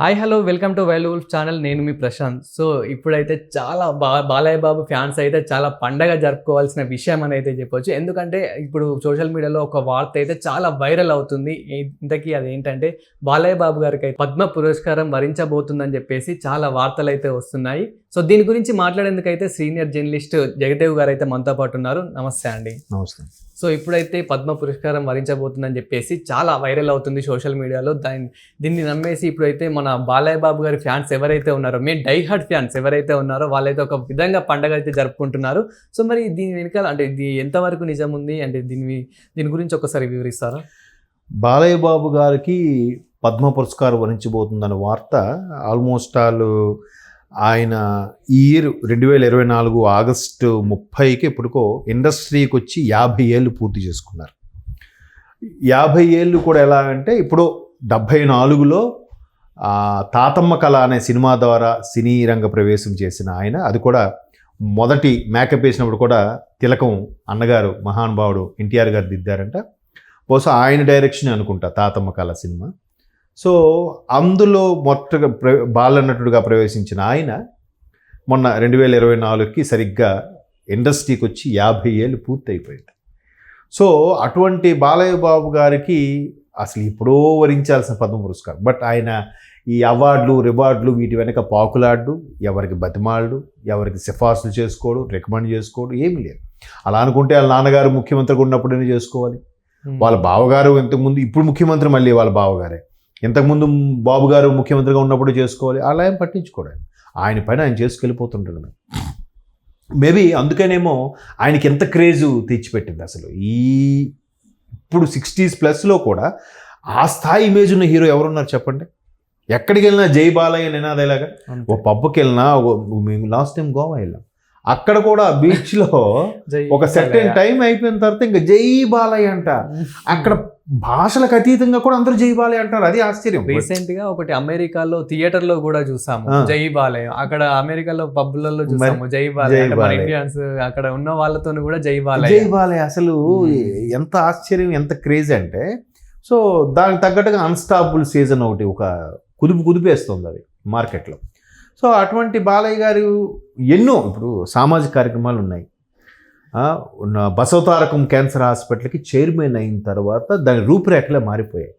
Hi hello welcome to wild wolf channel నేను మీ Prashanth. So ఇప్పుడైతే చాలా బా బాలయ్య బాబు ఫ్యాన్స్ అయితే చాలా పండగ జరుపుకోవాల్సిన విషయం అని అయితే చెప్పొచ్చు. ఎందుకంటే ఇప్పుడు సోషల్ మీడియాలో ఒక వార్త అయితే చాలా వైరల్ అవుతుంది. ఇంతకీ అది ఏంటంటే బాలయ్య బాబు గారికి అయితే పద్మ పురస్కారం వరించబోతుందని చెప్పేసి చాలా వార్తలు అయితే వస్తున్నాయి. సో దీని గురించి మాట్లాడేందుకైతే సీనియర్ జర్నలిస్ట్ జగదేవ్ గారు అయితే మనతో పాటు ఉన్నారు. నమస్తే అండి. నమస్తే. సో ఇప్పుడైతే పద్మ పురస్కారం వరించబోతుందని చెప్పేసి చాలా వైరల్ అవుతుంది సోషల్ మీడియాలో. దాన్ని దీన్ని నమ్మేసి ఇప్పుడైతే మన బాలయ్య బాబు గారి ఫ్యాన్స్ ఎవరైతే ఉన్నారో మీ డైహార్డ్ ఫ్యాన్స్ ఎవరైతే ఉన్నారో వాళ్ళైతే ఒక విధంగా పండగ అయితే జరుపుకుంటున్నారు. సో మరి దీని వెనకాల అంటే ఇది ఎంతవరకు నిజం ఉంది? అంటే దీని దీని గురించి ఒకసారి వివరిస్తారా? బాలయ్య బాబు గారికి పద్మ పురస్కారం వరించబోతుందన్న వార్త ఆల్మోస్ట్ ఆల్ ఆయన ఈ ఇయర్ రెండు వేల ఇరవై నాలుగు ఆగస్టు ముప్పైకి ఎప్పుడుకో ఇండస్ట్రీకి వచ్చి యాభై ఏళ్ళు పూర్తి చేసుకున్నారు. యాభై ఏళ్ళు కూడా ఎలా అంటే ఇప్పుడు డెబ్భై నాలుగులో తాతమ్మ కళ అనే సినిమా ద్వారా సినీ రంగ ప్రవేశం చేసిన ఆయన అది కూడా మొదటి మేకప్ వేసినప్పుడు కూడా తిలకం అన్నగారు మహానుభావుడు ఎన్టీఆర్ గారు దిద్దారంట. బహుశా ఆయన డైరెక్షన్ అనుకుంటా తాతమ్మ కళ సినిమా. సో అందులో మొట్టగా ప్ర బాలనటుడుగా ప్రవేశించిన ఆయన మొన్న రెండు వేల ఇరవై నాలుగుకి సరిగ్గా ఇండస్ట్రీకి వచ్చి యాభై ఏళ్ళు పూర్తి అయిపోయింది సో అటువంటి బాలయ్య బాబు గారికి అసలు ఎప్పుడో వరించాల్సిన పద్మ పురస్కారం. బట్ ఆయన ఈ అవార్డులు రివార్డులు వీటి వెనక పాకులాడు ఎవరికి బతిమాలడు ఎవరికి సిఫార్సులు చేసుకోడు రికమెండ్ చేసుకోడు ఏమీ లేదు. అలా అనుకుంటే వాళ్ళ నాన్నగారు ముఖ్యమంత్రిగా ఉన్నప్పుడైనా చేసుకోవాలి? వాళ్ళ బావగారు ఇంతకుముందు ఇప్పుడు ముఖ్యమంత్రి మళ్ళీ వాళ్ళ బావగారే. ఇంతకుముందు బాబు గారు ముఖ్యమంత్రిగా ఉన్నప్పుడు చేసుకోవాలి అలా ఏం పట్టించుకోవడం ఆయన పైన ఆయన చేసుకెళ్ళిపోతుంటాడు మేబీ అందుకనేమో ఆయనకి ఎంత క్రేజు తెచ్చిపెట్టింది అసలు. ఈ ఇప్పుడు సిక్స్టీస్ ప్లస్లో కూడా ఆ స్థాయి ఇమేజ్ ఉన్న హీరో ఎవరున్నారు చెప్పండి? ఎక్కడికి వెళ్ళినా జై బాలయ్య నినాదేలాగా ఓ పబ్కి వెళ్ళినా మేము లాస్ట్ టైం గోవా వెళ్ళాం. అక్కడ కూడా బీచ్లో ఒక సెకండ్ టైం అయిపోయిన తర్వాత ఇంకా జై బాలయ్య అంట. అక్కడ భాషలకు అతీతంగా కూడా అందరూ జై బాలయ్య అంటారు అది ఆశ్చర్యం. రీసెంట్గా ఒకటి అమెరికాలో థియేటర్లో కూడా చూసాము. జై బాలయ్య. అక్కడ అమెరికాలో పబ్లలో చూసాము. జై బాలయ్య. మన బాలయ్య. ఇండియన్స్ అక్కడ ఉన్న వాళ్ళతో కూడా జై జై బాలయ్య. బాలయ్య అసలు. ఎంత ఆశ్చర్యం ఎంత క్రేజ్ అంటే సో దానికి తగ్గట్టుగా అన్స్టాపుల్ సీజన్ ఒకటి ఒక కుదుపు కుదిపేస్తుంది అది మార్కెట్లో. సో అటువంటి బాలయ్య గారు ఎన్నో ఇప్పుడు సామాజిక కార్యక్రమాలు ఉన్నాయి. ఉన్న బసవతారకం క్యాన్సర్ హాస్పిటల్కి చైర్మన్ అయిన తర్వాత దాని రూపురేఖలే మారిపోయాయి.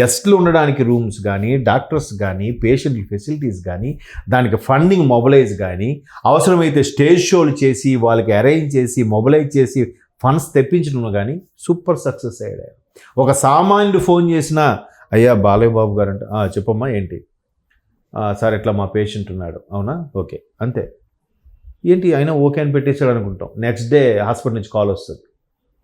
గెస్ట్లు ఉండడానికి రూమ్స్ కానీ డాక్టర్స్ కానీ పేషెంట్ ఫెసిలిటీస్ కానీ దానికి ఫండింగ్ మొబలైజ్ కానీ అవసరమైతే స్టేజ్ షోలు చేసి వాళ్ళకి అరేంజ్ చేసి మొబలైజ్ చేసి ఫండ్స్ తెప్పించడం కానీ సూపర్ సక్సెస్ అయ్యాడు ఒక సామాన్యుడు ఫోన్ చేసిన అయ్యా బాలయ్య బాబు గారు అంటే చెప్పమ్మా ఏంటి? సార్ ఇట్లా మా పేషెంట్ ఉన్నాడు. అవునా? ఓకే. అంతే. ఏంటి? అయినా ఓకే అని పెట్టేసాడు అనుకుంటాం. నెక్స్ట్ డే హాస్పిటల్ నుంచి కాల్ వస్తుంది.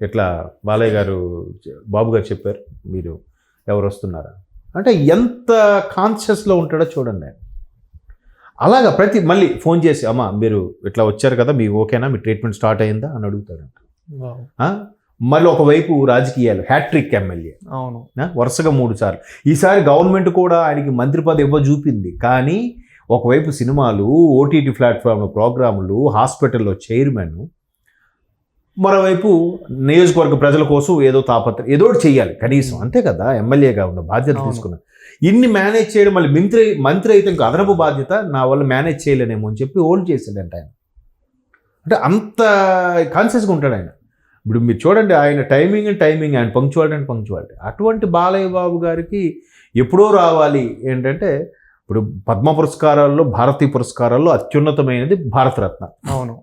ఇట్లా బాలయ్య గారు బాబు గారు చెప్పారు. మీరు ఎవరు వస్తున్నారా? అంటే ఎంత కాన్షియస్లో ఉంటాడో చూడండి అలాగా ప్రతి మళ్ళీ ఫోన్ చేసి అమ్మ మీరు ఇట్లా వచ్చారు కదా మీకు ఓకేనా? మీ ట్రీట్మెంట్ స్టార్ట్ అయిందా? అని అడుగుతాడంట? మళ్ళీ ఒకవైపు రాజకీయాలు హ్యాట్రిక్ ఎమ్మెల్యే. అవును? వరుసగా మూడు సార్లు. ఈసారి గవర్నమెంట్ కూడా ఆయనకి మంత్రి పదవి ఇవ్వ చూపింది. కానీ ఒకవైపు సినిమాలు ఓటీటీ ప్లాట్ఫామ్లో ప్రోగ్రాములు హాస్పిటల్లో చైర్మన్ మరోవైపు నియోజకవర్గ ప్రజల కోసం ఏదో తాపత్రం ఏదో చెయ్యాలి. కనీసం అంతే కదా ఎమ్మెల్యేగా ఉన్న బాధ్యత. తీసుకున్నా. ఇన్ని మేనేజ్ చేయడం మళ్ళీ మంత్రి మంత్రి అయితే ఇంకా అదనపు బాధ్యత నా వల్ల మేనేజ్ చేయలేనేమో అని చెప్పి హోల్డ్ చేశాడంట ఆయన. అంటే అంత కాన్షియస్గా ఉంటాడు ఆయన. ఇప్పుడు మీరు చూడండి ఆయన టైమింగ్ అండ్ టైమింగ్ ఆయన పంక్చువాలిటీ అండ్ పంక్చువాలిటీ అటువంటి బాలయ్య బాబు గారికి ఎప్పుడో రావాలి ఏంటంటే ఇప్పుడు పద్మ పురస్కారాల్లో భారతీయ పురస్కారాల్లో అత్యున్నతమైనది భారతరత్న. అవును.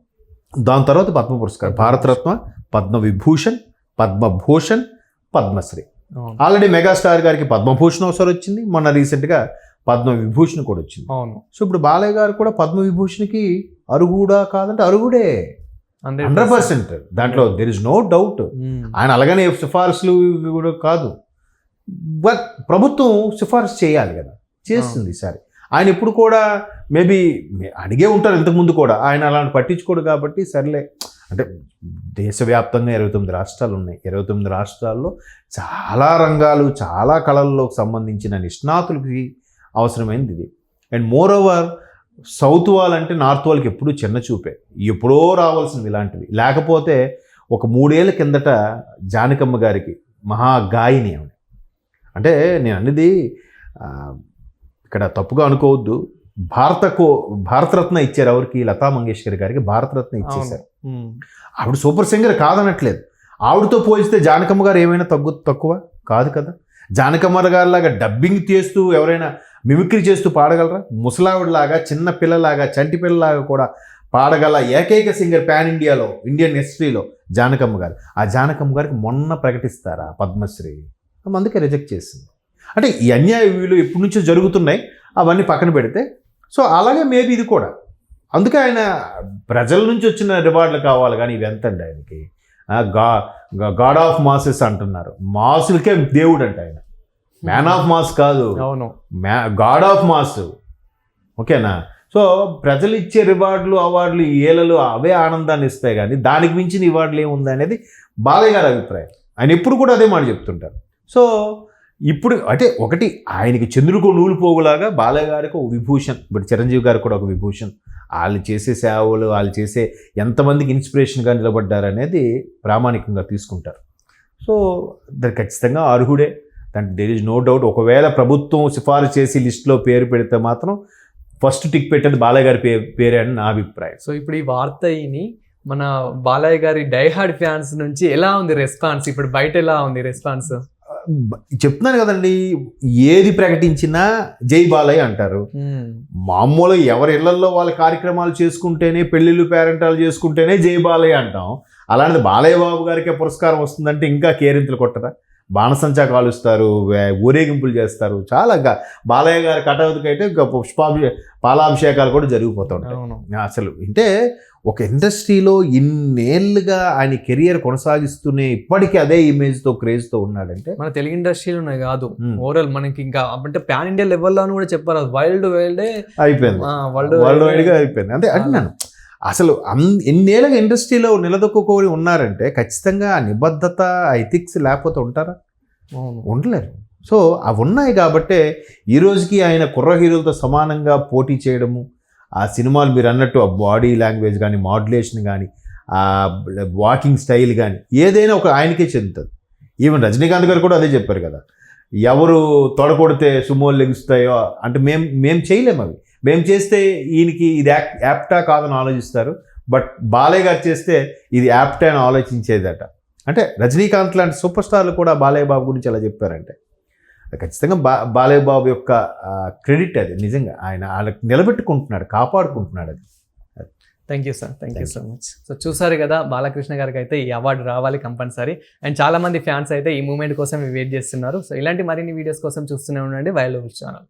దాని తర్వాత పద్మ పురస్కారం. భారతరత్న పద్మ విభూషణ్ పద్మభూషణ్ పద్మశ్రీ. ఆల్రెడీ మెగాస్టార్ గారికి పద్మభూషణ్ ఒకసారి వచ్చింది. మొన్న రీసెంట్గా పద్మ విభూషణ్ కూడా వచ్చింది. అవును. సో ఇప్పుడు బాలయ్య గారు కూడా పద్మ విభూషణ్కి అరుగుడా కాదంటే అరుగుడే. Hundred percent. దాంట్లో దెర్ ఇస్ నో డౌట్. ఆయన అలాగనే సిఫార్సులు కూడా కాదు. బట్ ప్రభుత్వం సిఫార్సు చేయాలి కదా. చేస్తుంది ఈసారి ఆయన ఇప్పుడు కూడా మేబీ అడిగే ఉంటారు ఇంతకుముందు కూడా. ఆయన అలాంటి పట్టించుకోడు కాబట్టి సర్లే. అంటే దేశవ్యాప్తంగా ఇరవై తొమ్మిది రాష్ట్రాలు ఉన్నాయి. ఇరవై తొమ్మిది రాష్ట్రాల్లో చాలా రంగాలు చాలా కళల్లో సంబంధించిన నిష్ణాతులకి అవసరమైనది ఇది. అండ్ మోర్ ఓవర్ సౌత్ వాళ్ళంటే నార్త్ వాళ్ళకి ఎప్పుడూ చిన్న చూపే. ఎప్పుడో రావాల్సింది ఇలాంటివి. లేకపోతే ఒక మూడేళ్ళ కిందట జానకమ్మ గారికి మహాగాయిని ఆవిడ. అంటే నేను అన్నది ఇక్కడ తప్పుగా అనుకోవద్దు. భారతకు భారతరత్న ఇచ్చారు ఎవరికి? లతా మంగేష్కర్ గారికి భారతరత్న ఇచ్చేశారు. ఆవిడ సూపర్ సింగర్ కాదనట్లేదు. ఆవిడతో పోలిస్తే జానకమ్మ గారు ఏమైనా తగ్గు తక్కువ? కాదు కదా. జానకమ్మ గారి లాగా డబ్బింగ్ చేస్తూ ఎవరైనా మిమిక్రీ చేస్తూ పాడగలరా? ముసలావిడలాగా చిన్న పిల్లలాగా చంటి పిల్లలాగా కూడా పాడగల ఏకైక సింగర్ పాన్ ఇండియాలో ఇండియన్ హిస్టరీలో జానకమ్మ గారు. ఆ జానకమ్మ గారికి మొన్న ప్రకటిస్తారా పద్మశ్రీ? అందుకే రిజెక్ట్ చేసింది. అంటే ఈ అన్యాయ వీలు ఎప్పటి నుంచో జరుగుతున్నాయి అవన్నీ పక్కన పెడితే. సో అలాగే మేబీ ఇది కూడా. అందుకే ఆయన ప్రజల నుంచి వచ్చిన రివార్డులు కావాలి కానీ ఇవి ఎంతండి ఆయనకి? గా గాడ్ ఆఫ్ మాసెస్ అంటున్నారు. మాసులకే దేవుడు అంట ఆయన. మ్యాన్ ఆఫ్ మాస్ కాదు. అవును. మ్యా గాడ్ ఆఫ్ మాస్ ఓకేనా? సో ప్రజలు ఇచ్చే రివార్డులు అవార్డులు ఏలలు అవే ఆనందాన్ని ఇస్తాయి కానీ దానికి మించిన రివార్డులు ఏముంది అనేది బాలయ్య గారి అభిప్రాయం. ఆయన ఎప్పుడు కూడా అదే మాట చెప్తుంటారు. సో ఇప్పుడు అంటే ఒకటి ఆయనకి చంద్రుకు నూలు పోగులాగా బాలయ్య గారికి ఒక విభూషణ్ ఇప్పుడు చిరంజీవి గారికి కూడా ఒక విభూషణ్. వాళ్ళు చేసే సేవలు వాళ్ళు చేసే ఎంతమందికి ఇన్స్పిరేషన్గా నిలబడ్డారనేది ప్రామాణికంగా తీసుకుంటారు. సో దానికి ఖచ్చితంగా అర్హుడే. దాంట్లో దేర్ ఇస్ నో డౌట్ ఒకవేళ ప్రభుత్వం సిఫారసు చేసి లిస్టులో పేరు పెడితే మాత్రం ఫస్ట్ టిక్ పెట్టేది బాలయ్య గారి పే పేరే అని నా అభిప్రాయం. సో ఇప్పుడు ఈ వార్త మన బాలయ్య గారి డైహార్డ్ ఫ్యాన్స్ నుంచి ఎలా ఉంది రెస్పాన్స్? ఇప్పుడు బయట ఎలా ఉంది రెస్పాన్స్? చెప్తున్నాను కదండి ఏది ప్రకటించినా జై బాలయ్య అంటారు. మామూలు ఎవరి ఇళ్ళలో వాళ్ళ కార్యక్రమాలు చేసుకుంటేనే పెళ్ళిళ్ళు పేరెంటాలు చేసుకుంటేనే జై బాలయ్య అంటాం. అలాంటిది బాలయ్య బాబు గారికి పురస్కారం వస్తుందంటే ఇంకా కేరింతలు కొట్టరా? బాణసంచా కాలుస్తారు ఊరేగింపులు చేస్తారు. చాలా బాలయ్య గారి అయితే ఇంకా పుష్పాభి పాలాభిషేకాలు కూడా జరిగిపోతుంటాయి అసలు అంటే ఒక ఇండస్ట్రీలో ఇన్నేళ్ళుగా ఆయన కెరియర్ కొనసాగిస్తూనే ఇప్పటికీ అదే ఇమేజ్తో క్రేజ్తో ఉన్నాడంటే మన తెలుగు ఇండస్ట్రీలోనే కాదు. ఓవరాల్ మనకి ఇంకా అంటే పాన్ ఇండియా లెవెల్లో కూడా చెప్పారు. వైల్డ్ వైల్డే అయిపోయింది. వరల్డ్ వరల్డ్ వైడ్గా అయిపోయింది. అంటే అంటున్నాను అసలు అన్ ఎన్నేళ్ళగా ఇండస్ట్రీలో నిలదొక్కుకొని ఉన్నారంటే ఖచ్చితంగా ఆ నిబద్ధత ఎథిక్స్ లేకపోతే ఉంటారా? ఉండలేరు. సో అవి ఉన్నాయి కాబట్టే ఈ రోజుకి ఆయన కుర్ర హీరోలతో సమానంగా పోటీ చేయడము ఆ సినిమాలు మీరు అన్నట్టు ఆ బాడీ లాంగ్వేజ్ కానీ మాడ్యులేషన్ కానీ ఆ వాకింగ్ స్టైల్ కానీ ఏదైనా ఒక ఆయనకే చెందుతుంది. ఈవెన్ రజనీకాంత్ గారు కూడా అదే చెప్పారు కదా ఎవరు తొడకొడితే సుమోలు లెగుస్తాయో అంటే మేము మేము చేయలేము అవి. మేము చేస్తే ఈయనకి ఇది యాప్ యాప్టా కాదని ఆలోచిస్తారు బట్ బాలయ్య గారు చేస్తే ఇది యాప్టా అని ఆలోచించేదట. అంటే రజనీకాంత్ లాంటి సూపర్ స్టార్లు కూడా బాలయ్య బాబు గురించి అలా చెప్పారంటే ఖచ్చితంగా బా బాలయ్య బాబు యొక్క క్రెడిట్ అది నిజంగా. ఆయన వాళ్ళకి నిలబెట్టుకుంటున్నాడు కాపాడుకుంటున్నాడు అది. Thank you sir thank you so much so చూసారు కదా బాలకృష్ణ గారికి అయితే ఈ అవార్డు రావాలి కంపల్సరీ. అండ్ చాలా మంది ఫ్యాన్స్ అయితే ఈ మూమెంట్ కోసం వెయిట్ చేస్తున్నారు. సో ఇలాంటి మరిన్ని వీడియోస్ కోసం చూస్తూనే ఉండండి వైల్డ్ ఛానల్